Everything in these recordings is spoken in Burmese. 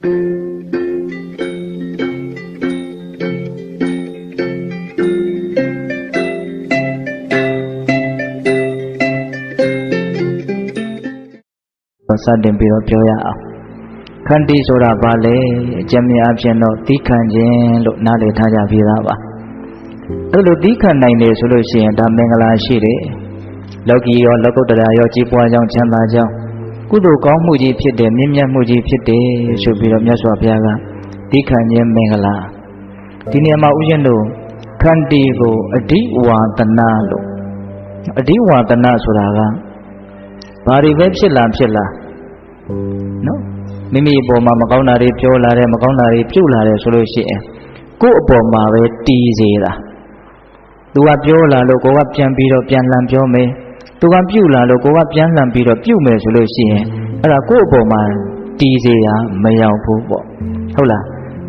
စတင်ပြီးတော့ပြောရအောင်ခန္တီဆိုတာဘာလဲအကျဉ်းများအဖြစ်တော့သီးခံခြင်းလို့နားလည်ထားကြပြီးသားပါအဲ့လိုသီးခံနိုင်တယ်ဆိုလို့ရှိရင်ဒါမင်္ဂလာရှိတယ်လောကီရောလောကုတ္တရာရောကြီးပွားကြောင်းချမ်းသာကြောင်း ကုသိုလ်ကောင်းမှုကြီးဖြစ်တယ်မြင့်မြတ်မှုကြီးဖြစ်တယ်ဆိုပြီးတော့မြတ်စွာဘုရားကသီးခံခြင်းမင်္ဂလာဒီနေရာမှာဥရှင်တို့ခန္တီကိုအဓိဝါဒနာလို့အဓိဝါဒနာဆိုတာကဘာတွေပဲဖြစ်လာဖြစ်လာနော်မိမိအပေါ်မှာမကောင်းတာတွေပြောလာတယ်မကောင်းတာတွေပြုတ်လာတယ်ဆိုလို့ရှိရင်ကိုယ့်အပေါ်မှာပဲတီးစေတာသူကပြောလာလို့ကိုကပြန်ပြီးတော့ပြန်လှန်ပြောမယ် သူကပြုတ်လာလို့ကိုကပြန်လှန်ပြီးတော့ပြုတ်မယ်ဆိုလို့ရှိရင်အဲ့ဒါကိုယ့်အပေါ်မှာတီးစေရမရောက်ဘူးပေါ့ဟုတ်လား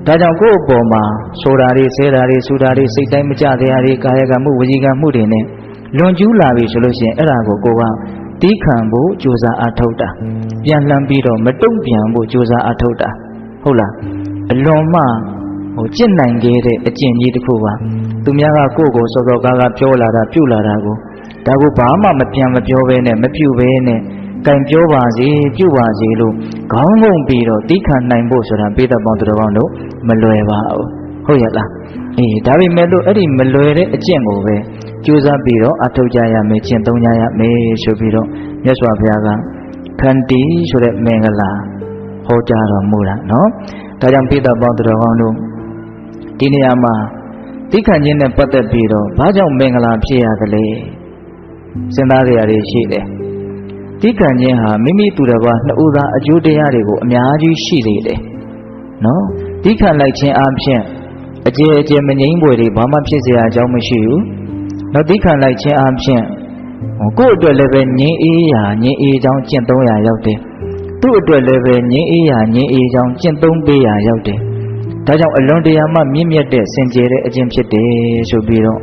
ဒါကြောင့်ကိုယ့်အပေါ်မှာဆိုတာတွေဆဲတာတွေဆူတာတွေစိတ်တိုင်းမကြတရားတွေကာယကမှုဝစီကမှုတွေနဲ့လွန်ကျူးလာပြီဆိုလို့ရှိရင်အဲ့ဒါကိုကိုကတီးခံဖို့ကြိုးစားအားထုတ်တာပြန်လှမ်းပြီးတော့မတုံ့ပြန်ဖို့ကြိုးစားအားထုတ်တာဟုတ်လားအလွန်မှဟိုကြင့်နိုင်ခဲ့တဲ့အကျင့်ကြီးတစ်ခုပါသူများကကိုယ့်ကိုစောစောကားကားပြောလာတာပြုတ်လာတာကို ဒါကိုဘာမှမပြန်မပြောဘဲနဲ့မပြုတ်ဘဲနဲ့ကံပြောပါစေပြုပါစေလို့ခေါင်းငုံပြီးတော့တိခဏနိုင်ဖို့ဆိုတာပေးတတ်ပေါင်းသူတော်ကောင်းတို့မလွယ်ပါဘူးဟုတ်ရဲ့လားအေးဒါပေမဲ့လို့အဲ့ဒီမလွယ်တဲ့အကျင့်ကိုပဲကြိုးစားပြီးတော့အထောက်ကြရမယ်ကျင့်သုံးကြရမယ်ဆိုပြီးတော့မြတ်စွာဘုရားကခန္တီဆိုတဲ့မင်္ဂလာဟောကြားတော်မူတာနော်ဒါကြောင့်ပေးတတ်ပေါင်းသူတော်ကောင်းတို့ဒီနေရာမှာတိခဏချင်းနဲ့ပတ်သက်ပြီးတော့ဘာကြောင့်မင်္ဂလာဖြစ်ရသလဲ စဉ်းစားကြရတွေရှိတယ်သိခံခြင်းဟာမိမိသူတစ်ပါးနှစ်ဦးသားအကျိုးတရားတွေကိုအများကြီးရှိသေးတယ်နော်သိခံလိုက်ခြင်းအပြင်အကျေအကျေမငြိမ့်ပွေတွေဘာမှဖြစ်เสียအကြောင်းမရှိဘူးနော်သိခံလိုက်ခြင်းအပြင်ကိုယ့်အတွက်လည်းပဲငြင်းအေးရာငြင်းအေးကြောင်းကျင့်သုံးရာရောက်တယ်သူ့အတွက်လည်းပဲငြင်းအေးရာငြင်းအေးကြောင်းကျင့်သုံးပေးရာရောက်တယ်ဒါကြောင့်အလွန်တရာမှမြင့်မြတ်တဲ့စင်ကြယ်တဲ့အကျင့်ဖြစ်တယ်ဆိုပြီးတော့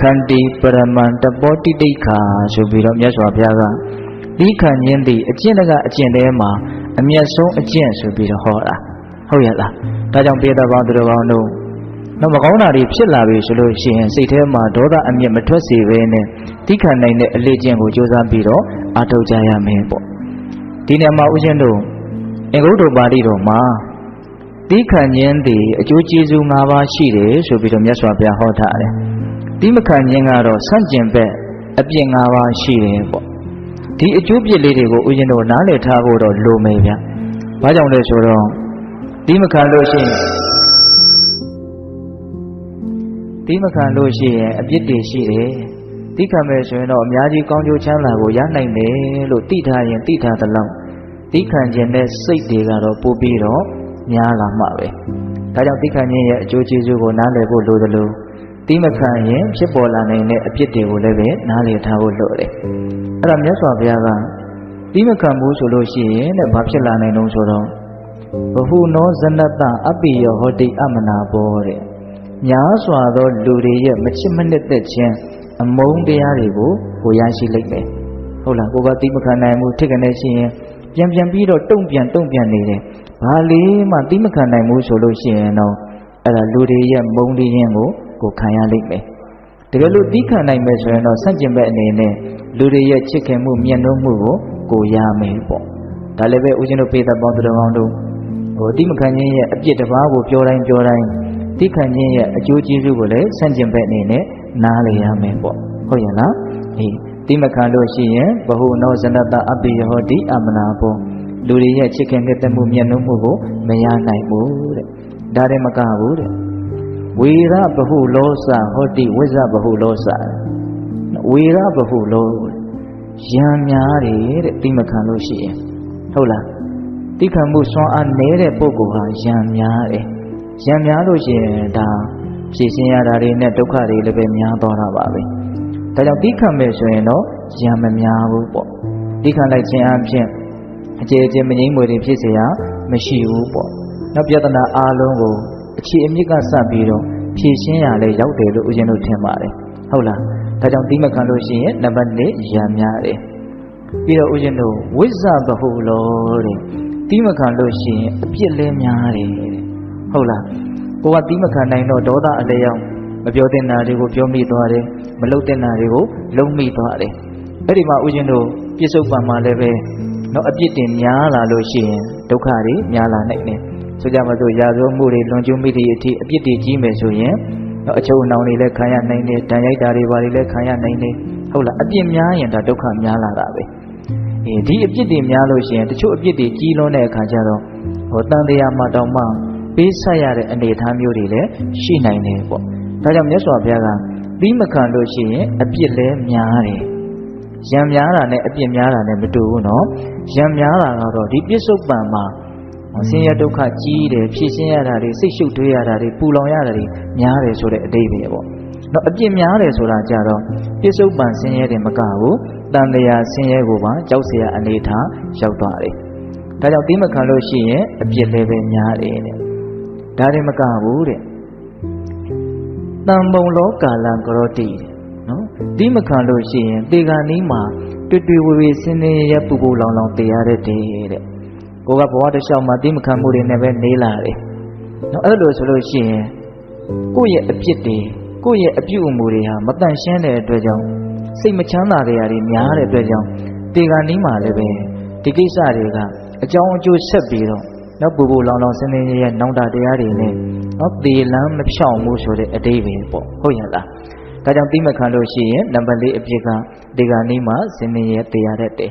ခန္တီပရမန္တပောတိတိခာဆိုပြီးတော့မြတ်စွာဘုရားကဒီခံခြင်းသည်အကျင့်တကအကျင့်တဲမှာအမျက်ဆုံးအကျင့်ဆိုပြီးတော့ဟောတာဟုတ်ရဲ့လားဒါကြောင့်ပေတပေါင်းသူတော်ကောင်းတို့တော့မကောင်းတာတွေဖြစ်လာပြီဆိုလို့ရှိရင်စိတ်ထဲမှာဒေါသအမျက်မထွက်စေဘဲနဲ့တိခတ်နိုင်တဲ့အလေးကျင့်ကိုကြိုးစားပြီးတော့အထောက်ကြရမယ်ပေါ့ဒီနေရာမှာဦးဇင်းတို့အင်္ဂုတ္တပါဠိတော်မှာတိခံခြင်းသည်အကျိုးကျေးဇူး၅ပါးရှိတယ်ဆိုပြီးတော့မြတ်စွာဘုရားဟောထားတယ် တိမခံခြင်းကတော့ဆန့်ကျင်ဘက်အပြစ်၅ပါးရှိတယ်ပေါ့ဒီအကျိုးပြစ်လေးတွေကိုဦးဇင်းတို့နားလည်ထားဖို့တော့လိုမယ်ဗျ။ဘာကြောင့်လဲဆိုတော့တိမခံလို့ရှိရင်တိမခံလို့ရှိရင်အပြစ်တွေရှိတယ်။တိခံမယ်ဆိုရင်တော့အများကြီးကောင်းကျိုးချမ်းသာကိုရနိုင်တယ်လို့သိထားရင်သိထားသလောက်တိခံခြင်းနဲ့စိတ်တွေကတော့ပို့ပြီးတော့များလာမှာပဲ။ဒါကြောင့်တိခံခြင်းရဲ့အကျိုးကျေးဇူးကိုနားလည်ဖို့လိုသလို တိမခံရင်ဖြစ်ပေါ်လာနိုင်တဲ့အပြစ်တွေကိုလည်းပဲနားလည်ထားဖို့လိုတယ်။အဲ့ဒါမြတ်စွာဘုရားကတိမခံဘူးဆိုလို့ရှိရင်တဲ့ဘာဖြစ်လာနိုင်တုံးဆိုတော့ဘဟုနောဇနတအပိယဟောတိအမနာဘောတဲ့ညာစွာသောလူတွေရဲ့မချစ်မနှစ်သက်ခြင်းအမုန်းတရားတွေကိုကိုရရှိလိမ့်မယ်ဟုတ်လားကိုကတိမခံနိုင်ဘူးထိတ်ကနေရှိရင်ပြန်ပြန်ပြီးတော့တုံ့ပြန်တုံ့ပြန်နေတယ်ဘာလေးမှတိမခံနိုင်ဘူးဆိုလို့ရှိရင်တော့အဲ့ဒါလူတွေရဲ့မုန်းတီးခြင်းကို ကိုခံရလိမ့်မယ်တကယ်လို့တိခံနိုင်မယ်ဆိုရင်တော့ဆန့်ကျင်ဘက်အနေနဲ့လူတွေရဲ့ချစ်ခင်မှုမြတ်နိုးမှုကိုကိုရမယ်ပေါ့ဒါလည်းပဲဦးဇင်းတို့ပေသက်ပေါင်းသူတော်ကောင်းတို့ဟိုတိမခံခြင်းရဲ့အပြစ်တစ်ပါးကိုပြောတိုင်းပြောတိုင်းတိခံခြင်းရဲ့အကျိုးကျေးဇူးကိုလည်းဆန့်ကျင်ဘက်အနေနဲ့နားလည်ရမယ်ပေါ့ဟုတ်ရဲ့လားအေးတိမခံလို့ရှိရင်ဘဟုနောဇနတအပိယဟောတိအမနာဘောလူတွေရဲ့ချစ်ခင်တဲ့တမှုမြတ်နိုးမှုကိုမရနိုင်ဘူးတဲ့ဒါတည်းမကဘူးတဲ့ ဝေရဘဟုလောစဟောတိဝိဇ္ဇဘဟုလောစဝေရဘဟုလောရံများတယ်တဲ့တိမခံလို့ရှိရင်ဟုတ်လားတိခံမှုစွမ်းအားနည်းတဲ့ပုဂ္ဂိုလ်ဟာရံများတယ်ရံများလို့ရှိရင်ဒါဖြည့်ရှင်းရတာတွေနဲ့ဒုက္ခတွေလည်းပဲများသွားတာပါပဲဒါကြောင့်တိခံမယ်ဆိုရင်တော့ရံမများဘူးပေါ့တိခံလိုက်ခြင်းအပြင်အကျေအကျေမငြိမ်းမွေတွေဖြစ်เสียမရှိဘူးပေါ့နောက်ပြဿနာအားလုံးကို အခြေအမြစ်ကစပြီးတော့ဖြည့်ရှင်းရလဲရောက်တယ်လို့ဦးဇင်းတို့ထင်ပါတယ်ဟုတ်လားဒါကြောင့်တိမခံလို့ရှိရင်နံပါတ်1ရံများတယ်ပြီးတော့ဦးဇင်းတို့ဝိဇ္ဇဘဟုလောတဲ့တတီးမခံလို့ရှိရင်အပြစ်လဲများတယ်တဲ့ဟုတ်လားကိုကတီးမခံနိုင်တော့ဒေါသအလျောက်မပြောတဲ့နာတွေကိုပြောမိသွားတယ်မလုပ်တဲ့နာတွေကိုလုံးမိသွားတယ်အဲ့ဒီမှာဦးဇင်းတို့ပြစ္ဆုတ်ပံမှာလည်းပဲတော့အပြစ်တင်များလာလို့ရှိရင်ဒုက္ခတွေများလာနိုင်တယ် ဆိုကြပါစို့ရာဇဝမှုတွေလွန်ကျူးမိသည့်အထိအပြစ်တွေကြီးမယ်ဆိုရင်တော့အချုပ်အနှောင်တွေလည်းခံရနိုင်တယ်ဒဏ်ရိုက်တာတွေဘာတွေလည်းခံရနိုင်တယ်ဟုတ်လားအပြစ်များရင်ဒါဒုက္ခများလာတာပဲအေးဒီအပြစ်တွေများလို့ရှိရင်တချို့အပြစ်တွေကြီးလွန်းတဲ့အခါကျတော့ဟောတန်တရားမှာတောင်မှပေးဆက်ရတဲ့အနေအထားမျိုးတွေလည်းရှိနိုင်တယ်ပေါ့ဒါကြောင့်မြတ်စွာဘုရားကပြီးမခံလို့ရှိရင်အပြစ်လည်းများတယ်ရံများတာနဲ့အပြစ်များတာနဲ့မတူဘူးနော်ရံများတာကတော့ဒီပြစ္ဆုတ်ပံမှာ ဆင်းရဲဒုက္ခကြီးတယ်ဖြည့်ရှင်းရတာတွေစိတ်ရှုပ်ထွေးရတာတွေပူလောင်ရတာတွေများတယ်ဆိုတဲ့အတိတ်ပဲပေါ့နော်အပြစ်များတယ်ဆိုတာကြတော့ပြစ္ဆုတ်ပံဆင်းရဲတယ်မကဘူးတန်တရာဆင်းရဲကိုပါကြောက်စရာအနေထားရောက်သွားတယ်ဒါကြောင့်ဒီမခံလို့ရှိရင်အပြစ်လည်းပဲများတယ်တဲ့ဒါတွေမကဘူးတဲ့တံပုံလောကာလံကရောတိနော်ဒီမခံလို့ရှိရင်တေဂာနီးမှာတွေ့တွေ့ဝေဝေဆင်းဆင်းရဲရဲပူပူလောင်လောင်တရားတဲ့တဲ့ ကိုကဘဝတစ်လျှောက်မှာတိမခံမှုတွေနဲ့ပဲနေလာတယ်နော်အဲ့လိုဆိုလို့ရှိရင်ကိုယ့်ရဲ့အပြစ်တွေကိုယ့်ရဲ့အပြုအမူတွေဟာမတန့်ရှင်းတဲ့အတွက်ကြောင့်စိတ်မချမ်းသာတဲ့ຢာတွေများတဲ့အတွက်ကြောင့်တေဂာနီးမှာလည်းပဲဒီကိစ္စတွေကအကြောင်းအကျိုးဆက်ပြီးတော့နော်ပူပူလောင်လောင်စင်းနေရဲ့နောင်တတရားတွေနဲ့နော်သေလန်းမဖြောင့်မှုဆိုတဲ့အတိတ်ပဲပေါ့ဟုတ်ရဲ့လားဒါကြောင့်တိမခံလို့ရှိရင်နံပါတ်၄အပြစ်ကဒီကနေ့မှစင်နေရတေရတဲ့တဲ့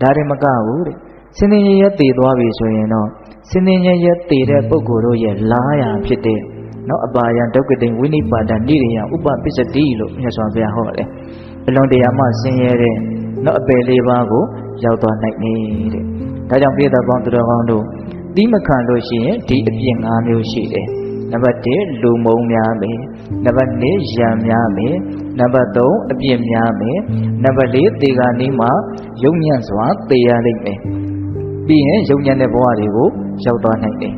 ဒါတွေမကဘူးတဲ့ စင်နေရတေသွားပြီဆိုရင်တော့စင်နေရတေတဲ့ပုဂ္ဂိုလ်တို့ရဲ့လားရဖြစ်တဲ့နော်အပါယံဒုက္ကတိဝိနိပါဒနိရိယဥပပစ္စတိလို့မြတ်စွာဘုရားဟောတယ်အလွန်တရာမှဆင်းရဲတဲ့နော်အပယ်လေးပါးကိုရောက်သွားနိုင်နေတဲ့ဒါကြောင့်ပြည့်တော်ကောင်းသူတော်ကောင်းတို့တိမခံလို့ရှိရင်ဒီအပြစ်၅မျိုးရှိတယ်နံပါတ်1လူမုံများမယ်နံပါတ်2ရံများမယ်နံပါတ်3အပြစ်များမယ်နံပါတ်4တေဂာနီးမှာယုံညံ့စွာတေရလိမ့်မယ် ပြီးရင်ယုံညံ့တဲ့ဘဝတွေကိုရောက်သွားနိုင်တယ်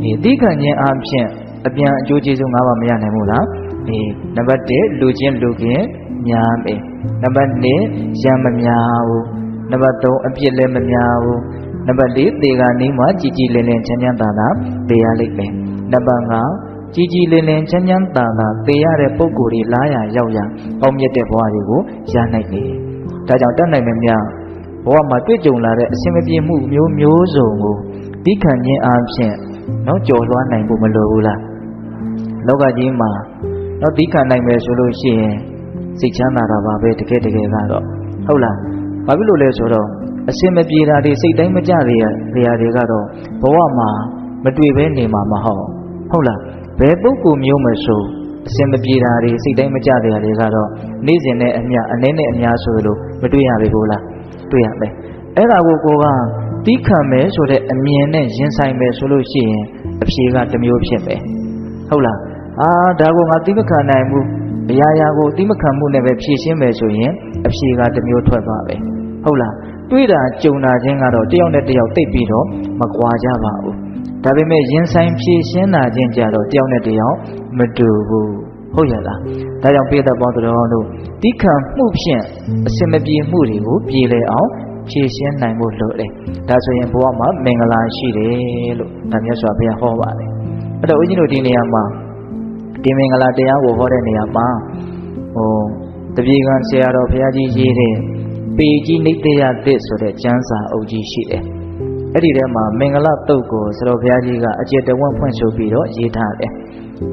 ဒီတိခံခြင်းအပြင်အပြန်အကျိုးကျေးဇူး၅ပါးမရနိုင်ဘူးလားဒီနံပါတ်1လူချင်းလူခင်များမယ်နံပါတ်2ရံမများဘူးနံပါတ်3အပြစ်လည်းမများဘူးနံပါတ်4သေကနီးမှာကြည်ကြည်လင်လင်ချမ်းချမ်းသာသာသိရလိမ့်မယ်နံပါတ်5ကြည်ကြည်လင်လင်ချမ်းချမ်းသာသာသိရတဲ့ပုံကိုယ်တွေလားရရောက်ရပေါင်းမြတ်တဲ့ဘဝတွေကိုရနိုင်တယ်ဒါကြောင့်တတ်နိုင်မများ ဘဝမှာတွေ့ကြုံလာတဲ့အစင်မပြေမှုမျိုးမျိုးစုံကိုဒီခံခြင်းအပြင်နော်ကြော်လွှားနိုင်ဖို့မလိုဘူးလားလောကကြီးမှာနော်ဒီခံနိုင်မယ်ဆိုလို့ရှိရင်စိတ်ချမ်းသာတာပါပဲတကယ်တကယ်ကတော့ဟုတ်လားဘာဖြစ်လို့လဲဆိုတော့အစင်မပြေတာတွေစိတ်တိုင်းမကြတွေရတွေကတော့ဘဝမှာမတွေ့ဘဲနေမှာမဟုတ်ဟုတ်လားဘယ်ပုဂ္ဂိုလ်မျိုးမဆိုအစင်မပြေတာတွေစိတ်တိုင်းမကြတွေတွေကတော့နေ့စဉ်နဲ့အမျှအနည်းနဲ့အများဆိုလို့မတွေ့ရပြီဘူးလား တွေ့ရမယ်အဲ့ဒါကိုကိုကတီးခံမယ်ဆိုတဲ့အမြင်နဲ့ရင်ဆိုင်မယ်ဆိုလို့ရှိရင်အဖြေကတစ်မျိုးဖြစ်မယ်ဟုတ်လားအာဒါကိုငါတီးမခံနိုင်ဘူးအရာရာကိုတီးမခံမှုနဲ့ပဲဖြည့်ရှင်းမယ်ဆိုရင်အဖြေကတစ်မျိုးထွက်သွားပဲဟုတ်လားတွေးတာကြုံတာချင်းကတော့တယောက်နဲ့တယောက်တိတ်ပြီးတော့မကွာကြပါဘူးဒါပေမဲ့ရင်ဆိုင်ဖြည့်ရှင်းတာချင်းကြတော့တယောက်နဲ့တယောက်မတူဘူး ဟုတ်ရလားဒါကြောင့်ပိဿပေါင်းတော်တို့တိခံမှုဖြင့်အစင်မပြေမှုတွေကိုပြေလည်အောင်ဖြည့်ရှင်းနိုင်ဖို့လိုတယ်ဒါဆိုရင်ဘဝမှာမင်္ဂလာရှိတယ်လို့ဒါမြတ်စွာဘုရားဟောပါတယ်အဲ့တော့ဦးကြီးတို့ဒီနေရာမှာဒီမင်္ဂလာတရားကိုဟောတဲ့နေရာမှာဟိုတပြေကံဆရာတော်ဘုရားကြီးရေးတဲ့ပေကြီးနိတယသစ်ဆိုတဲ့ကျမ်းစာအုပ်ကြီးရှိတယ်။အဲ့ဒီထဲမှာမင်္ဂလတုတ်ကိုဆရာတော်ဘုရားကြီးကအကျေတဝန့်ဖွင့်ဆိုပြီးတော့ရေးထားတယ်။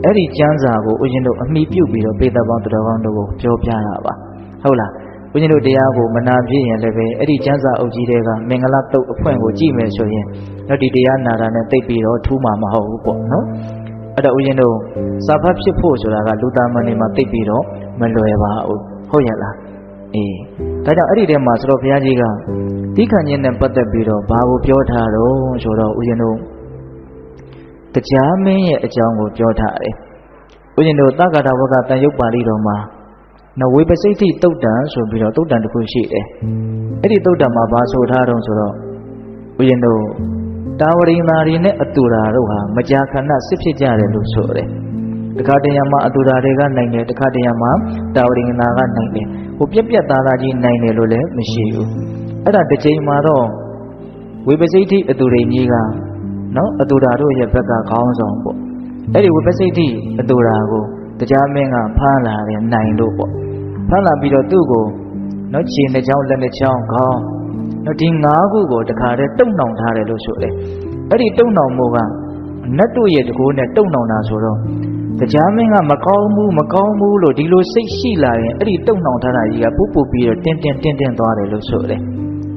အဲ့ဒီကျမ်းစာကိုဦးဇင်းတို့အမိပြုတ်ပြီးတော့ပေသက်ပေါင်းတော်ကောင်းတို့ကိုပြောပြတာပါ။ဟုတ်လား။ဦးဇင်းတို့တရားကိုမနာပြည့်ရင်လည်းပဲအဲ့ဒီကျမ်းစာအုပ်ကြီးတွေကမင်္ဂလတုတ်အဖွင့်ကိုကြည့်မယ်ဆိုရင်တော့ဒီတရားနာတာနဲ့တိတ်ပြီးတော့ထူးမှာမဟုတ်ဘူးပေါ့နော်။အဲ့တော့ဦးဇင်းတို့စာဖတ်ဖြစ်ဖို့ဆိုတာကလူသားမန်နေမှာတိတ်ပြီးတော့မလွယ်ပါဘူး။ဟုတ်ရဲ့လား။အေးဒါကြောင့်အဲ့ဒီထဲမှာဆိုတော့ဘုရားကြီးကတိခဏ်ချင်းနဲ့ပတ်သက်ပြီးတော့ဘာကိုပြောထားတော့ဆိုတော့ဦးဇင်းတို့ တရားမင်းရဲ့အကြောင်းကိုပြောထားတယ်။ဦးဇင်းတို့သက္ကတာဝကတန်ရုပ်ပါဠိတော်မှာနဝေပစိတ်တိတုတ်တံဆိုပြီးတော့တုတ်တံတစ်ခုရှိတယ်။အဲ့ဒီတုတ်တံမှာဘာဆိုထားတော့ဆိုတော့ဦးဇင်းတို့တာဝရိမာရီနဲ့အတူရာတို့ဟာမကြာခဏစစ်ဖြစ်ကြတယ်လို့ဆိုတယ်။တခါတရံမှာအတူရာတွေကနိုင်တယ်တခါတရံမှာတာဝရိနာကနိုင်တယ်ဟိုပြက်ပြက်သားသားကြီးနိုင်တယ်လို့လည်းမရှိဘူးအဲ့ဒါတစ်ချိန်မှာတော့ဝိပစိတ်တိအတူရိကြီးက နော်အတူတာတို့ရဲ့ဘက်ကခေါင်းဆောင်ပေါ့အဲ့ဒီဝိပစိတ်တိအတူတာကိုတရားမင်းကဖမ်းလာတယ်နိုင်လို့ပေါ့ဖမ်းလာပြီးတော့သူ့ကိုနော်ခြေနှစ်ချောင်းလက်နှစ်ချောင်းခေါင်းနော်ဒီ၅ခုကိုတခါတည်းတုံနှောင်ထားတယ်လို့ဆိုတယ်အဲ့ဒီတုံနှောင်မှုကနတ်တို့ရဲ့တကိုးနဲ့တုံနှောင်တာဆိုတော့တရားမင်းကမကောင်းဘူးမကောင်းဘူးလို့ဒီလိုစိတ်ရှိလာရင်အဲ့ဒီတုံနှောင်ထားတာကြီးကပူပူပြီးတော့တင်းတင်းတင်းတင်းသွားတယ်လို့ဆိုတယ်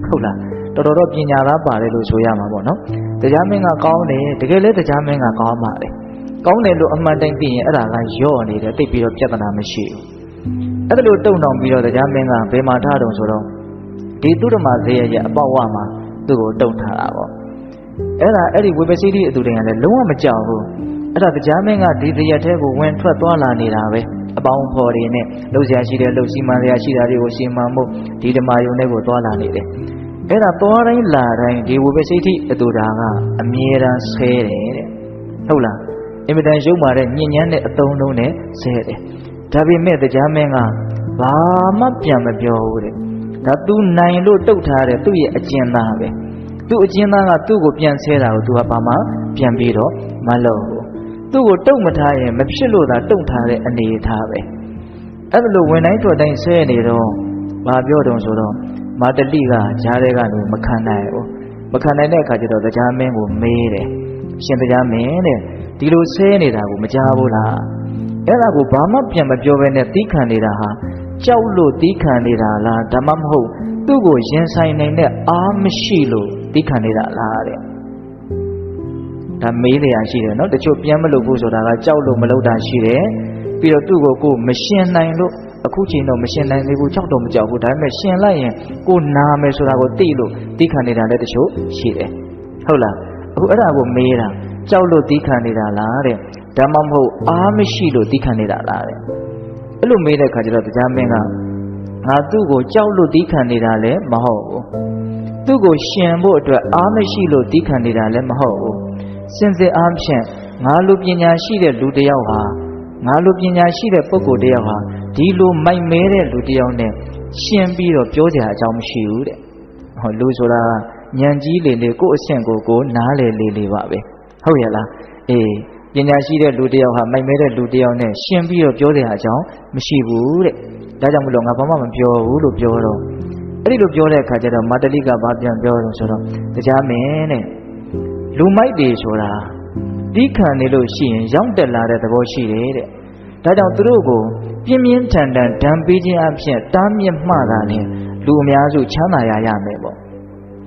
ဟုတ်လားတော်တော်တော့ပညာသားပါတယ်လို့ဆိုရမှာပေါ့နော်တရားမင်းကကောင်းတယ်တကယ်လဲတရားမင်းကကောင်းပါလေကောင်းတယ်လို့အမှန်တိုင်းသိရင်အဲ့ဒါကယော့နေတယ်သိပြီးတော့ပြဿနာမရှိဘူးအဲ့ဒါလို့တုံနှောင်ပြီးတော့တရားမင်းကဘယ်မှာထားတုံဆိုတော့ဒီသူဓမ္မဇေယရဲ့အပေါက်ဝမှာသူ့ကိုတုံထားတာပေါ့အဲ့ဒါအဲ့ဒီဝိပဿနာအတူတည်းကလည်းလုံးဝမကြောက်ဘူးအဲ့ဒါတရားမင်းကဒီဇေယထဲကိုဝင်ထွက်သွားလာနေတာပဲအပေါင်းဖော်တွေနဲ့လှုပ်ရှားရှိတဲ့လှုပ်စီမံရရှိတာတွေကိုရှင်းမှန်မှုဒီဓမ္မယုံတွေကိုသွားလာနေတယ် အဲ့ဒါသွားတိုင်းလာတိုင်းဒီဝိပဿနာအတူတာကအမြဲတမ်းဆဲတယ်တဲ့ဟုတ်လားအင်မတန်ရုပ်မာတဲ့ညဉ့်ညမ်းတဲ့အတုံးလုံးနဲ့ဆဲတယ်ဒါပေမဲ့တရားမင်းကဘာမှပြန်မပြောဘူးတဲ့ဒါသူနိုင်လို့တုတ်ထားတဲ့သူ့ရဲ့အကျဉ်းသားပဲသူ့အကျဉ်းသားကသူ့ကိုပြန်ဆဲတာကိုသူကဘာမှပြန်ပြီးတော့မလုပ်ဘူးသူ့ကိုတုတ်မထားရင်မဖြစ်လို့သာတုတ်ထားတဲ့အနေအထားပဲအဲ့ဒါလို့ဝင်တိုင်းထွက်တိုင်းဆဲနေတော့ဘာပြောတုံဆိုတော့ မာတလိကဂျားတဲ့ကနေမခံနိုင်ဘူးမခံနိုင်တဲ့အခါကျတော့တရားမင်းကိုမေးတယ်ရှင်တရားမင်းတဲ့ဒီလိုဆဲနေတာကိုမကြားဘူးလားအဲ့ဒါကိုဘာမှပြန်မပြောဘဲနဲ့သီးခံနေတာဟာကြောက်လို့သီးခံနေတာလားဒါမှမဟုတ်သူ့ကိုရင်ဆိုင်နိုင်တဲ့အားမရှိလို့သီးခံနေတာလားတဲ့ဒါမေးလျာရှိတယ်နော်တချို့ပြန်မလုပ်ဘူးဆိုတာကကြောက်လို့မလုပ်တာရှိတယ်ပြီးတော့သူ့ကိုကိုမရှင်နိုင်လို့ အခုချိန်တော့မရှင်နိုင်သေးဘူးကြောက်တော့မကြောက်ဘူးဒါပေမဲ့ရှင်လိုက်ရင်ကိုနာမယ်ဆိုတာကိုသိလို့သိခံနေတာလည်းတချို့ရှိတယ်ဟုတ်လားအခုအဲ့ဒါကိုမေးတာကြောက်လို့သိခံနေတာလားတဲ့ဒါမှမဟုတ်အားမရှိလို့သိခံနေတာလားတဲ့အဲ့လိုမေးတဲ့ခါကျတော့တရားမင်းကငါသူ့ကိုကြောက်လို့သိခံနေတာလည်းမဟုတ်ဘူးသူ့ကိုရှင်ဖို့အတွက်အားမရှိလို့သိခံနေတာလည်းမဟုတ်ဘူးစင်စစ်အားဖြင့်ငါလူပညာရှိတဲ့လူတစ်ယောက်ဟာငါလူပညာရှိတဲ့ပုဂ္ဂိုလ်တစ်ယောက်ဟာ ဒီလိုမိုက်မဲတဲ့လူတစ်ယောက်နဲ့ရှင်းပြီးတော့ပြောကြအကြောင်းမရှိဘူးတဲ့ဟောလူဆိုတာညံကြီးလေလေကိုယ့်အဆင့်ကိုကိုနားလေလေလေပါပဲဟုတ်ရဲ့လားအေးပညာရှိတဲ့လူတစ်ယောက်ဟာမိုက်မဲတဲ့လူတစ်ယောက်နဲ့ရှင်းပြီးတော့ပြောတဲ့အကြောင်းမရှိဘူးတဲ့ဒါကြောင့်မလို့ငါဘာမှမပြောဘူးလို့ပြောတော့အဲ့ဒီလိုပြောတဲ့အခါကျတော့မာတလိကဘာပြန်ပြောတော့ဆိုတော့တရားမင်းတဲ့လူမိုက်တွေဆိုတာဒီခံနေလို့ရှိရင်ရောက်တက်လာတဲ့သဘောရှိတယ်တဲ့ ဒါကြောင့်သူတို့ကိုပြင်းပြင်းထန်ထန်ဒဏ်ပေးခြင်းအဖြစ်တားမြစ်မှသာလေလူအများစုချမ်းသာရရမယ်ပေါ့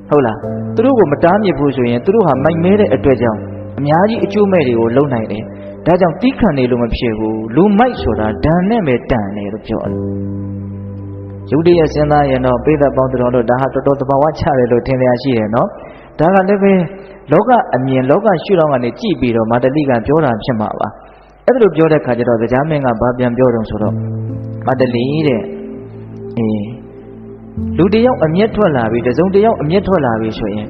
ဟုတ်လားသူတို့ကိုမတားမြစ်ဘူးဆိုရင်သူတို့ဟာမိုက်မဲတဲ့အတွက်ကြောင့်အများကြီးအကျိုးမဲ့တွေကိုလုံနိုင်တယ်ဒါကြောင့်တီးခံနေလို့မဖြစ်ဘူးလူမိုက်ဆိုတာဒဏ်နဲ့ပဲတန်တယ်လို့ပြောတယ်ယုတ်တရစဉ်းစားရင်တော့ပိဿပေါင်းတော်တို့ဒါဟာတော်တော်သဘာဝချတယ်လို့ထင်ရရှိတယ်နော်ဒါကလည်းပဲလောကအမြင်လောကရှုထောင့်ကနေကြည့်ပြီးတော့မာတလိကပြောတာဖြစ်မှာပါ အဲ့ဒါလိုပြောတဲ့ခါကျတော့ကြားမင်းကဘာပြန်ပြောတော့ဆိုတော့မာတလိတဲ့အေးလူတယောက်အမျက်ထွက်လာပြီတစုံတယောက်အမျက်ထွက်လာပြီဆိုရင်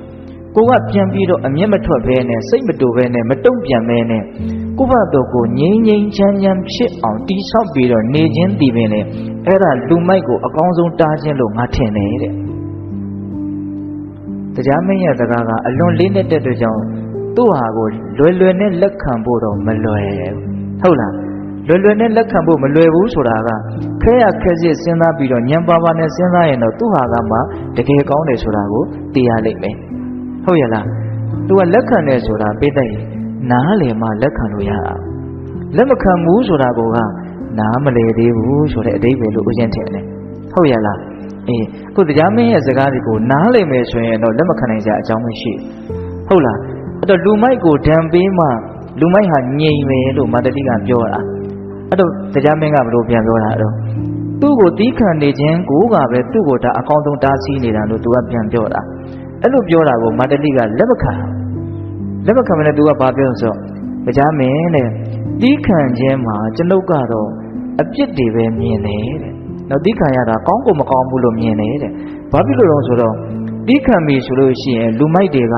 ကိုကပြန်ပြီးတော့အမျက်မထွက်ဘဲနဲ့စိတ်မတူဘဲနဲ့မတုံ့ပြန်ဘဲနဲ့ကိုဘတော်ကိုငြိမ်းငြိမ်းချမ်းချမ်းဖြစ်အောင်တိဆောက်ပြီးတော့နေခြင်းတည်ပင်လေအဲ့ဒါလူမိုက်ကိုအကောင်းဆုံးတားခြင်းလို့ငါထင်တယ်တဲ့တရားမင်းရဲ့စကားကအလွန်လေးနဲ့တဲ့အတွက်ကြောင့်သူ့ဟာကိုလွယ်လွယ်နဲ့လက်ခံဖို့တော့မလွယ်ဘူး ဟုတ်လားလွယ်လွယ်နဲ့လက်ခံဖို့မလွယ်ဘူးဆိုတာကခဲရခဲစစ်စဉ်းစားပြီးတော့ညံပါပါနဲ့စဉ်းစားရင်တော့သူ့ဟာကမှတကယ်ကောင်းတယ်ဆိုတာကိုသိရလိမ့်မယ်ဟုတ်ရဲ့လားသူကလက်ခံတယ်ဆိုတာပြတဲ့နားလေမှလက်ခံလို့ရတာလက်မခံဘူးဆိုတာကနားမလေသေးဘူးဆိုတဲ့အတိတ်ပဲလို့ဥစဉ်ထင်တယ်ဟုတ်ရဲ့လားအေးခုတရားမင်းရဲ့စကားတွေကိုနားလေမယ်ဆိုရင်တော့လက်မခံနိုင်ကြအကြောင်းမရှိဟုတ်လားအဲ့တော့လူမိုက်ကိုဒံပေးမှ လူမိုက်ဟာငြိမ်မယ်လို့မာတတိကပြောတာအဲ့တော့တရားမင်းကဘယ်လိုပြန်ပြောတာတော့သူ့ကိုတီးခံနေခြင်းကိုကပဲသူ့ကိုဒါအကောင်းဆုံးတားဆီးနေတာလို့သူကပြန်ပြောတာအဲ့လိုပြောတာကိုမာတလိကလက်မခံလက်မခံမနဲ့သူကဘာပြောဆိုကြားမင်းတဲ့တီးခံခြင်းမှာကျွန်ုပ်ကတော့အပြစ်တွေပဲမြင်တယ်တဲ့နော်တီးခံရတာကောင်းကိုမကောင်းဘူးလို့မြင်တယ်တဲ့ဘာဖြစ်လို့လဲဆိုတော့ တီးခံပြီဆိုလို့ရှိရင်လူမိုက်တွေက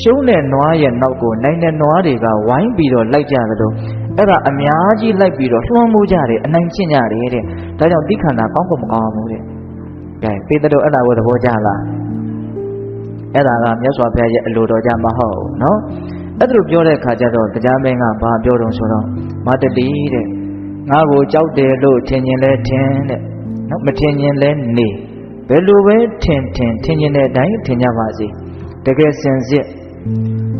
ရှုံးတဲ့နွားရဲ့နောက်ကိုနိုင်တဲ့နွားတွေကဝိုင်းပြီးတော့လိုက်ကြတယ်လို့အဲ့ဒါအများကြီးလိုက်ပြီးတော့လွှမ်းမိုးကြတယ်အနိုင်ကျင့်ကြတယ်တဲ့ဒါကြောင့်တီးခံတာကောင်းကိုမကောင်းဘူးတဲ့ကဲပေတတော်အဲ့ဒါကိုသဘောကျလားအဲ့ဒါကမြတ်စွာဘုရားရဲ့အလိုတော်ကြမဟုတ်ဘူးနော်အဲ့ဒါလိုပြောတဲ့ခါကျတော့တရားမင်းကဘာပြောတော့ဆိုတော့မတတိတဲ့ငါ့ကိုကြောက်တယ်လို့ထင်ရင်လဲထင်တဲ့နော်မထင်ရင်လဲနေ ဘယ်လိုပဲထင်ထင်ထင်ရင်တဲ့အတိုင်းထင်ကြပါစေတကယ်စင်စစ်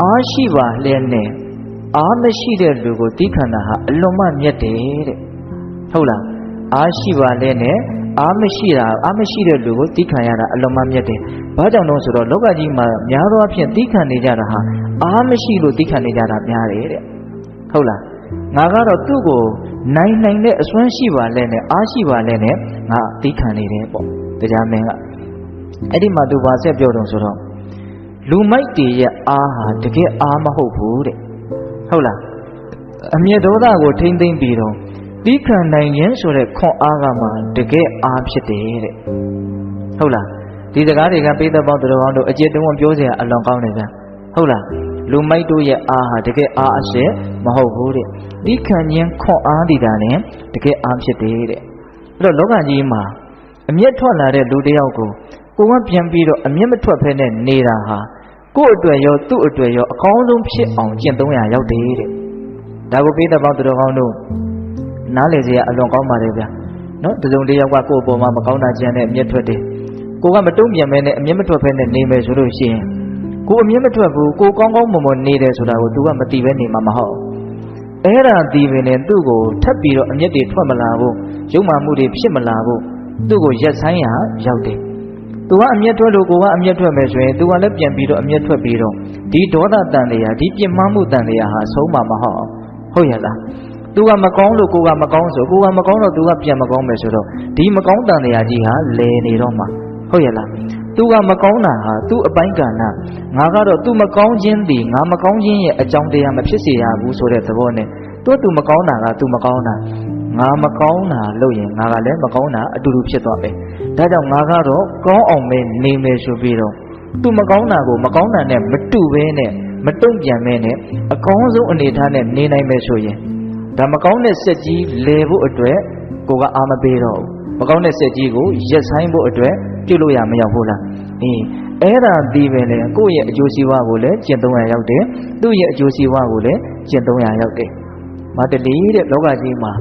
အားရှိပါလဲနဲ့အားမရှိတဲ့လူကိုတိခန္ဓာဟာအလွန်မှမြတ်တယ်တဲ့ဟုတ်လားအားရှိပါလဲနဲ့အားမရှိတာအားမရှိတဲ့လူကိုတိခံရတာအလွန်မှမြတ်တယ်။ဘာကြောင့်လဲဆိုတော့လောကကြီးမှာများသောအားဖြင့်တိခံနေကြတာဟာအားမရှိလို့တိခံနေကြတာများတယ်တဲ့။ဟုတ်လား။ငါကတော့သူ့ကိုနိုင်နိုင်တဲ့အစွမ်းရှိပါလဲနဲ့အားရှိပါလဲနဲ့ငါတိခံနေတယ်ပေါ့။ တရားမင်းကအဲ့ဒီမှာသူဘာဆက်ပြောတော့ဆိုတော့လူမိုက်တွေရဲ့အားဟာတကယ်အားမဟုတ်ဘူးတဲ့။ဟုတ်လား။အမျက်ဒေါသကိုထိမ့်သိမ့်ပြီးတော့တိခံနိုင်ခြင်းဆိုတဲ့ခွန်အားကမှတကယ်အားဖြစ်တယ်တဲ့ဟုတ်လားဒီစကားတွေကပိသက်ပေါင်းတော်ကောင်းတို့အကျေတုံးပြောစရာအလွန်ကောင်းတယ်ဗျဟုတ်လားလူမိုက်တို့ရဲ့အားဟာတကယ်အားအရှက်မဟုတ်ဘူးတဲ့တိခံခြင်းခွန်အားဒီတာနဲ့တကယ်အားဖြစ်တယ်တဲ့အဲ့တော့လောကကြီးမှာ အမျက်ထွက်လာတဲ့လူတယောက်ကိုကိုကပြန်ပြီးတော့အမျက်မထွက်ဖဲနဲ့နေတာဟာကို့အတွက်ရောသူ့အတွက်ရောအကောင်းဆုံးဖြစ်အောင်ကျင့်သုံးရရောက်တယ်တဲ့ဒါကိုပိသက်ပေါင်းတော်ကောင်းတို့နားလေစရာအလွန်ကောင်းပါတယ်ဗျာနော်တစုံတစ်ယောက်ကကိုယ့်အပေါ်မှာမကောင်းတာကြံတဲ့အမျက်ထွက်တယ်ကိုကမတုံ့ပြန်မဲနဲ့အမျက်မထွက်ဖဲနဲ့နေမယ်ဆိုလို့ရှိရင်ကိုအမျက်မထွက်ဘူးကိုကောင်းကောင်းမွန်မွန်နေတယ်ဆိုတာကို तू ကမသိပဲနေမှာမဟုတ်အဲ့ဒါဒီပင်နဲ့သူ့ကိုထပ်ပြီးတော့အမျက်တွေထွက်မလာဘူးရုပ်မှမှုတွေဖြစ်မလာဘူး သူ့ကိုရက်ဆိုင်ရရောက်တယ်သူကအမျက်ထွက်လို့ကိုကအမျက်ထွက်မယ်ဆိုရင်သူကလည်းပြန်ပြီးတော့အမျက်ထွက်ပြီးတော့ဒီဒေါသတန်တရားဒီပြင်းမှမှုတန်တရားဟာဆုံးမှာမဟုတ်ဟုတ်ရဲ့လားသူကမကောင်းလို့ကိုကမကောင်းဆိုကိုကမကောင်းတော့သူကပြန်မကောင်းမယ်ဆိုတော့ဒီမကောင်းတန်တရားကြီးဟာလဲနေတော့မှာဟုတ်ရဲ့လားသူကမကောင်းတာဟာသူ့အပိုင်းကဏ္ဍငါကတော့သူမကောင်းခြင်းဒီငါမကောင်းခြင်းရဲ့အကြောင်းတရားမဖြစ်စေရဘူးဆိုတဲ့သဘောနဲ့သူ့သူမကောင်းတာကသူမကောင်းတာ ငါမကောင်းတာလို့ရင်ငါကလည်းမကောင်းတာအတူတူဖြစ်သွားမယ်ဒါကြောင့်ငါကတော့ကောင်းအောင်ပဲနေမယ်ဆိုပြီးတော့သူမကောင်းတာကိုမကောင်းတာနဲ့မတူဘဲနဲ့မတုံ့ပြန်မဲနဲ့အကောင်းဆုံးအနေထားနဲ့နေနိုင်မယ်ဆိုရင်ဒါမကောင်းတဲ့စက်ကြီးလဲဖို့အတွက်ကိုကအာမပေးတော့ဘူးမကောင်းတဲ့စက်ကြီးကိုရက်ဆိုင်ဖို့အတွက်ပြုတ်လို့ရမရောက်ဘူးလားအေးအဲ့ဒါဒီပဲလေကိုယ့်ရဲ့အကျိုးစီးပွားကိုလည်းကျင့်သုံးရရောက်တယ်သူ့ရဲ့အကျိုးစီးပွားကိုလည်းကျင့်သုံးရရောက်တယ်မတလီတဲ့လောကကြီးမှာ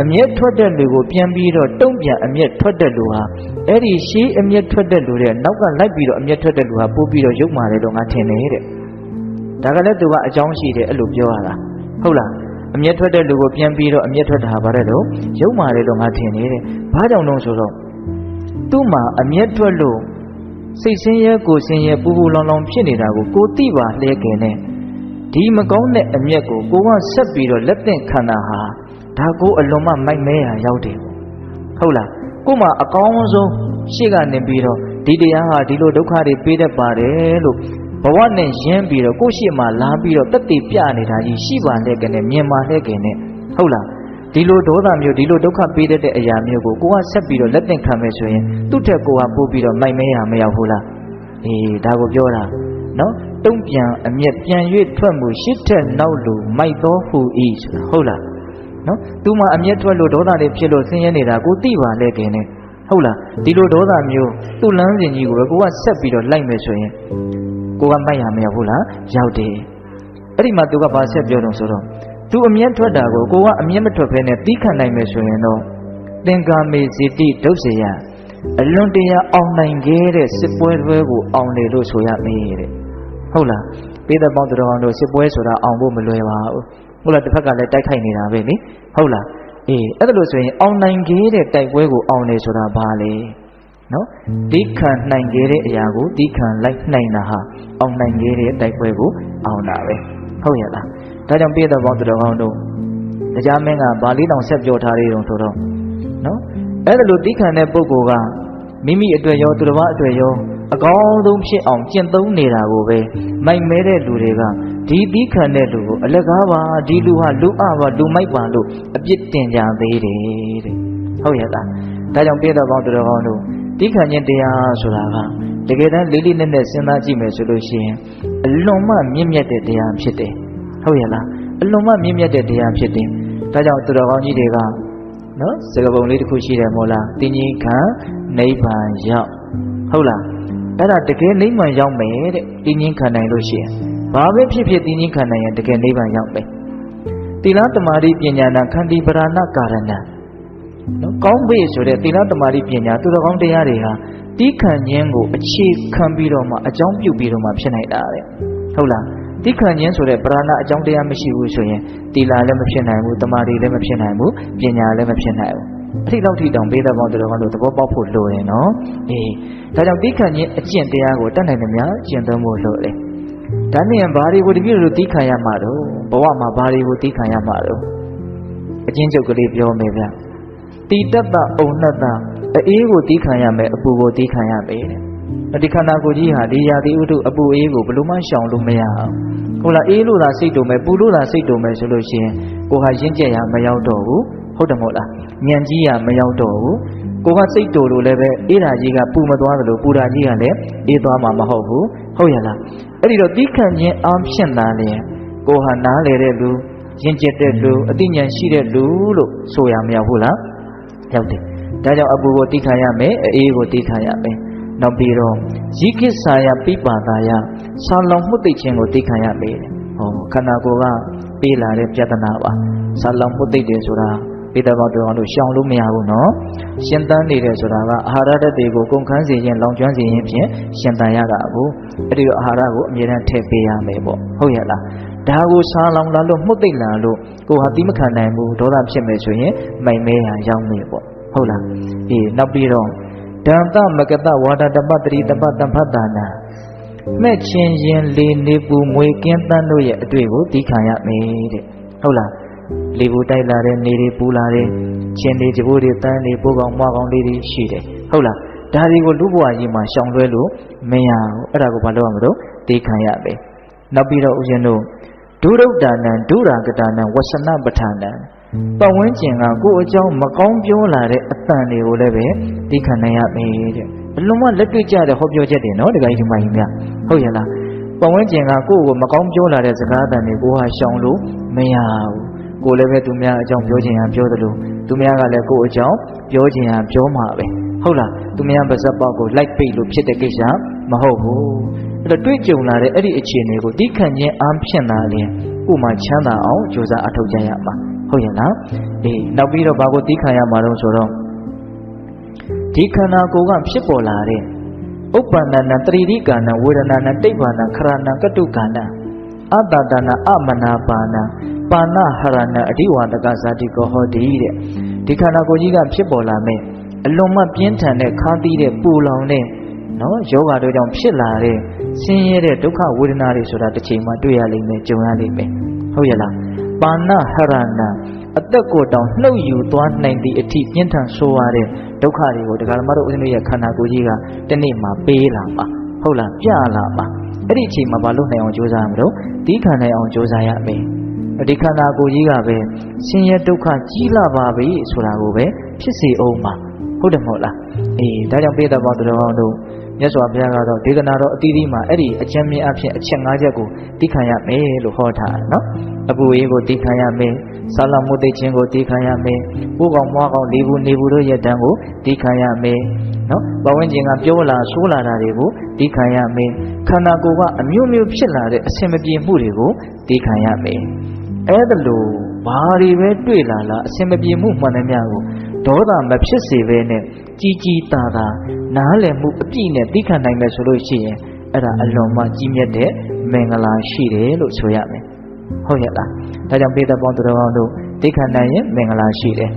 အမျက်ထွက်တဲ့လူကိုပြန်ပြီးတော့တုံ့ပြန်အမျက်ထွက်တဲ့လူဟာအဲ့ဒီရှေးအမျက်ထွက်တဲ့လူတဲ့နောက်ကလိုက်ပြီးတော့အမျက်ထွက်တဲ့လူဟာပို့ပြီးတော့ရုပ်မာတယ်လို့ငါထင်တယ်တဲ့ဒါကလည်းသူကအကြောင်းရှိတယ်အဲ့လိုပြောရတာဟုတ်လားအမျက်ထွက်တဲ့လူကိုပြန်ပြီးတော့အမျက်ထွက်တာဗါတဲ့လို့ရုပ်မာတယ်လို့ငါထင်နေတဲ့ဘာကြောင့်လဲဆိုတော့သူ့မှာအမျက်ထွက်လို့စိတ်ဆင်းရဲကိုယ်ဆင်းရဲပူပူလောင်လောင်ဖြစ်နေတာကိုကိုသိပါလျက်ခင်နဲ့ဒီမကောင်းတဲ့အမျက်ကိုကိုကဆက်ပြီးတော့လက်သင့်ခံတာဟာ ဒါကိုအလွန်မှမိုက်မဲရာရောက်တယ်ဟုတ်လားကို့မှာအကောင်းဆုံးရှေ့ကနေပြီးတော့ဒီတရားဟာဒီလိုဒုက္ခတွေပေးတတ်ပါတယ်လို့ဘဝနဲ့ရင်းပြီးတော့ကိုယ့်ရှေ့မှာလာပြီးတော့တက်တည်ပြနေတာကြီးရှိပါတဲ့ကနေမြင်ပါတဲ့ကနေဟုတ်လားဒီလိုဒေါသမျိုးဒီလိုဒုက္ခပေးတတ်တဲ့အရာမျိုးကိုကိုကဆက်ပြီးတော့လက်သင့်ခံမယ်ဆိုရင်သူ့ထက်ကိုကပို့ပြီးတော့မိုက်မဲရမရောက်ဘူးလားအေးဒါကိုပြောတာနော်တုံ့ပြန်အမျက်ပြန်၍ထွက်မှုရှစ်ထက်နောက်လူမိုက်သောဟူဤဆိုတာဟုတ်လား နော်သူမှအမျက်ထွက်လို့ဒေါသတွေဖြစ်လို့ဆင်းရဲနေတာကိုသိပါလေခင်နဲ့ဟုတ်လားဒီလိုဒေါသမျိုးသူ့လမ်းစဉ်ကြီးကိုပဲကိုကဆက်ပြီးတော့လိုက်မယ်ဆိုရင်ကိုကမိုက်ရမရဘူးလားရောက်တယ်အဲ့ဒီမှာသူကဘာဆက်ပြောတော့ဆိုတော့သူအမျက်ထွက်တာကိုကိုကအမျက်မထွက်ဖဲနဲ့တီးခံနိုင်မယ်ဆိုရင်တော့သင်္ကာမေဇိတိဒုစရအလွန်တရာအောင်နိုင်ခဲ့တဲ့စစ်ပွဲတွေကိုအောင်လေလို့ဆိုရမေးတဲ့ဟုတ်လားပေးတဲ့ပေါင်းတော်တို့စစ်ပွဲဆိုတာအောင်ဖို့မလွယ်ပါဘူး ဟုတ်လားတစ်ဖက်ကလည်းတိုက်ခိုက်နေတာပဲလေဟုတ်လားအေးအဲ့ဒါလို့ဆိုရင်အောင်နိုင်ခဲ့တဲ့တိုက်ပွဲကိုအောင်လေဆိုတာဘာလဲနော်ဒီခံနိုင်ခဲ့တဲ့အရာကိုဒီခံလိုက်နိုင်တာဟာအောင်နိုင်ခဲ့တဲ့တိုက်ပွဲကိုအောင်တာပဲဟုတ်ရဲ့လားဒါကြောင့်ပြည်တော်ပေါင်းတော်ကောင်းတို့တရားမင်းကဗာလေးတောင်ဆက်ပြောထားသေးတယ်ဆိုတော့နော်အဲ့ဒါလို့ဒီခံတဲ့ပုဂ္ဂိုလ်ကမိမိအတွက်ရောသူတစ်ပါးအတွက်ရော အကောင်းဆုံးဖြစ်အောင်ကျင့်သုံးနေတာကိုပဲမိုက်မဲတဲ့လူတွေကဒီဒီခံတဲ့လူကိုအလကားပါဒီလူဟာလူအပါလူမိုက်ပါလို့အပြစ်တင်ကြသေးတယ်တဲ့ဟုတ်ရဲ့လားဒါကြောင့်ပြည်တော်ပေါင်းတော်ကောင်းတို့တိခဏ်ချင်းတရားဆိုတာကတကယ်တမ်းလေးလေးနက်နက်စဉ်းစားကြည့်မယ်ဆိုလို့ရှိရင်အလွန်မှမြင့်မြတ်တဲ့တရားဖြစ်တယ်ဟုတ်ရဲ့လားအလွန်မှမြင့်မြတ်တဲ့တရားဖြစ်တယ်ဒါကြောင့်သူတော်ကောင်းကြီးတွေကနော်စကပုံလေးတစ်ခုရှိတယ်မို့လားတင်းကြီးခံနိဗ္ဗာန်ရောက်ဟုတ်လား အဲ့ဒါတကယ်နိဗ္ဗာန်ရောက်မယ်တဲ့တင်းချင်းခံနိုင်လို့ရှိရင်ဘာပဲဖြစ်ဖြစ်တင်းချင်းခံနိုင်ရင်တကယ်နိဗ္ဗာန်ရောက်မယ်သီလသမာဓိပညာနာခန္တီပရဏကာရဏနော်ကောင်းပြီဆိုတဲ့သီလသမာဓိပညာသူတော်ကောင်းတရားတွေဟာတီးခံခြင်းကိုအခြေခံပြီးတော့မှအကြောင်းပြုပြီးတော့မှဖြစ်နိုင်တာတဲ့ဟုတ်လားတိခဏ်ခြင်းဆိုတဲ့ပရဏအကြောင်းတရားမရှိဘူးဆိုရင်တီလာလည်းမဖြစ်နိုင်ဘူးတမာရီလည်းမဖြစ်နိုင်ဘူးပညာလည်းမဖြစ်နိုင်ဘူး အဲ့ဒီလောက်ထိတောင်ပေးတဲ့ပေါင်းတော်ကတော့သဘောပေါက်ဖို့လိုတယ်နော်အေးဒါကြောင့်တိခဏ်ခြင်းအကျင့်တရားကိုတတ်နိုင်သမျှကျင့်သုံးဖို့လိုတယ်ဒါနဲ့ဘာတွေကိုတပြည့်လို့တိခဏ်ရမှာတော့ဘဝမှာဘာတွေကိုတိခဏ်ရမှာတော့အချင်းချုပ်ကလေးပြောမယ်ဗျတိတ္တအုံနတ္တအေးကိုတိခဏ်ရမယ်အပူကိုတိခဏ်ရမယ်တဲ့ဒီခန္ဓာကိုယ်ကြီးဟာဒီရာသီဥတုအပူအေးကိုဘယ်လိုမှရှောင်လို့မရအောင်ဟုတ်လားအေးလို့သာစိတ်တုံမဲ့ပူလို့သာစိတ်တုံမဲ့ဆိုလို့ရှိရင်ကိုဟာရင့်ကျက်ရမရောက်တော့ဘူး ဟုတ်တယ်မဟုတ်လားညံကြီးရမရောက်တော့ဘူးကိုကစိတ်တူလို့လည်းပဲအေးဓာကြီးကပူမသွားသလိုပူဓာကြီးကလည်းအေးသွားမှာမဟုတ်ဘူးဟုတ်ရလားအဲ့ဒီတော့တိခန့်ခြင်းအားဖြင့်သာလျင်ကိုဟာနားလေတဲ့လူရင့်ကျက်တဲ့လူအသိဉာဏ်ရှိတဲ့လူလို့ဆိုရမရဘူးလားရောက်တယ်ဒါကြောင့်အပူကိုတိခန့်ရမယ်အေးကိုတိခန့်ရမယ်နောက်ပြီးတော့ရိကိစ္ဆာယပိပါဒာယဆာလောင်မှုသိခြင်းကိုသိခံရမယ်ဟောခန္ဓာကိုယ်ကပေးလာတဲ့ပြဿနာပါဆာလောင်မှုသိတယ်ဆိုတာ ပိဋကဘောတော်လို့ရှောင်လို့မရဘူးနော်ရှင်သန်နေတယ်ဆိုတာကအာဟာရဓာတ်တွေကိုကုန်ခန်းစေခြင်းလောင်ကျွမ်းစေခြင်းဖြင့်ရှင်သန်ရတာကိုအဲ့ဒီအာဟာရကိုအမြဲတမ်းထည့်ပေးရမယ်ပေါ့ဟုတ်ရဲ့လားဒါကိုစားလောင်လာလို့မှုတ်သိမ့်လာလို့ကိုဟာတိမခံနိုင်ဘူးဒေါသဖြစ်မယ်ဆိုရင်မိုင်မဲရရောက်မယ်ပေါ့ဟုတ်လားအေးနောက်ပြီးတော့ဒံသမကတဝါဒတပတရိတပတံဖတ်တာနာမဲ့ချင်းရင်လေနေပူမွေကင်းတန်းတို့ရဲ့အတွေ့ကိုသိခံရမယ်တဲ့ဟုတ်လား လေပူတိုက်လာတဲ့နေတွေပူလာတဲ့ချင်းတွေကြိုးတွေတန်းတွေပိုးကောင်မွားကောင်လေးတွေရှိတယ်ဟုတ်လားဒါတွေကိုလူဘဝကြီးမှာရှောင်လွဲလို့မရဘူးအဲ့ဒါကိုဘာလို့ရမလို့သိခံရမယ်နောက်ပြီးတော့ဦးဇင်းတို့ဒုရုဒ္ဒနာဒုရာကတာနာဝဆနပဋ္ဌာနာပတ်ဝန်းကျင်ကကိုယ့်အကြောင်းမကောင်းပြောလာတဲ့အတန်တွေကိုလည်းပဲသိခံနိုင်ရမယ်တဲ့အလုံးမလက်တွေ့ကြတဲ့ဟောပြောချက်တွေနော်ဒကာကြီးဒီမကြီးများဟုတ်ရဲ့လားပတ်ဝန်းကျင်ကကိုယ့်ကိုမကောင်းပြောလာတဲ့စကားအတန်တွေကိုဟာရှောင်လို့မရဘူး ကိုယ်လည်းပဲသူများအကြောင်းပြောချင်ရပြောသလိုသူများကလည်းကိုယ့်အကြောင်းပြောချင်ရပြောမှာပဲဟုတ်လားသူများပါဇက်ပေါက်ကိုလိုက်ပိတ်လို့ဖြစ်တဲ့ကိစ္စမဟုတ်ဘူးအဲ့တော့တွေ့ကြုံလာတဲ့အဲ့ဒီအခြေအနေကိုသိခံခြင်းအားဖြင့်သာလျှင်ကိုယ်မှချမ်းသာအောင်ကြိုးစားအထောက်ကြရမှာဟုတ်ရဲ့လားအေးနောက်ပြီးတော့ဘာကိုသိခံရမှာတော့ဆိုတော့ဒီခန္ဓာကိုယ်ကဖြစ်ပေါ်လာတဲ့ဥပ္ပန္နနာတရိတိကာဏဝေဒနာနာတိဗ္ဗာနာခရဏကတုကာဏအတ္တတနာအမနာပါဏ ပါဏဟရဏအဓိဝါဒကဇာတိကောဟောတိတဲ့ဒီခန္ဓာကိုယ်ကြီးကဖြစ်ပေါ်လာမယ်အလွန်မှပြင်းထန်တဲ့ခါးသီးတဲ့ပူလောင်တဲ့နော်ယောဂတို့ကြောင့်ဖြစ်လာတဲ့ဆင်းရဲတဲ့ဒုက္ခဝေဒနာတွေဆိုတာတစ်ချိန်မှတွေ့ရလိမ့်မယ်ကြုံရလိမ့်မယ်ဟုတ်ရဲ့လားပါဏဟရဏအသက်ကိုတောင်နှုတ်ယူသွားနိုင်သည့်အထိပြင်းထန်ဆိုးရတဲ့ဒုက္ခတွေကိုဒကာမတို့ဦးဇင်းတို့ရဲ့ခန္ဓာကိုယ်ကြီးကတနေ့မှပေးလာပါဟုတ်လားပြလာပါအဲ့ဒီအချိန်မှာမလုပ်နိုင်အောင်ကြိုးစားရမလို့ဒီခံနိုင်အောင်ကြိုးစားရမယ် ဒီခန္ဓာကိုယ်ကြီးကပဲဆင်းရဲဒုက္ခကြီးလာပါပြီဆိုတာကိုပဲဖြစ်စေအောင်ပါဟုတ်တယ်မဟုတ်လားအေးဒါကြောင့်ပိဋကဘောတော်တော်တို့မြတ်စွာဘုရားကတော့ဒေသနာတော်အသီးသီးမှာအဲ့ဒီအကျဉ်းမြင့်အဖြစ်အချက်၅ချက်ကိုသိခံရမယ်လို့ဟောထားတယ်နော်အပူအေးကိုသိခံရမယ်ဆာလမှုသိခြင်းကိုသိခံရမယ်ပိုးကောင်မွားကောင်လေးဘူးနေဘူးတို့ရဲ့တန်းကိုသိခံရမယ်နော်ဘဝဝင်ခြင်းကပြောလာဆိုးလာတာတွေကိုသိခံရမယ်ခန္ဓာကိုယ်ကအမျိုးမျိုးဖြစ်လာတဲ့အဆင်မပြေမှုတွေကိုသိခံရမယ် အဲ့ဒါလို့ဘာတွေပဲတွေ့လာလာအဆင်မပြေမှုမှန်တယ်များကိုဒေါသမဖြစ်စေဘဲနဲ့ကြီးကြီးတာတာနားလည်မှုအပြည့်နဲ့သိခံနိုင်မယ်ဆိုလို့ရှိရင်အဲ့ဒါအလွန်မှကြီးမြတ်တဲ့မင်္ဂလာရှိတယ်လို့ဆိုရမယ်ဟုတ်ရဲ့လားဒါကြောင့်ပေတပေါင်းသူတော်ကောင်းတို့သိခံနိုင်ရင်မင်္ဂလာရှိတယ်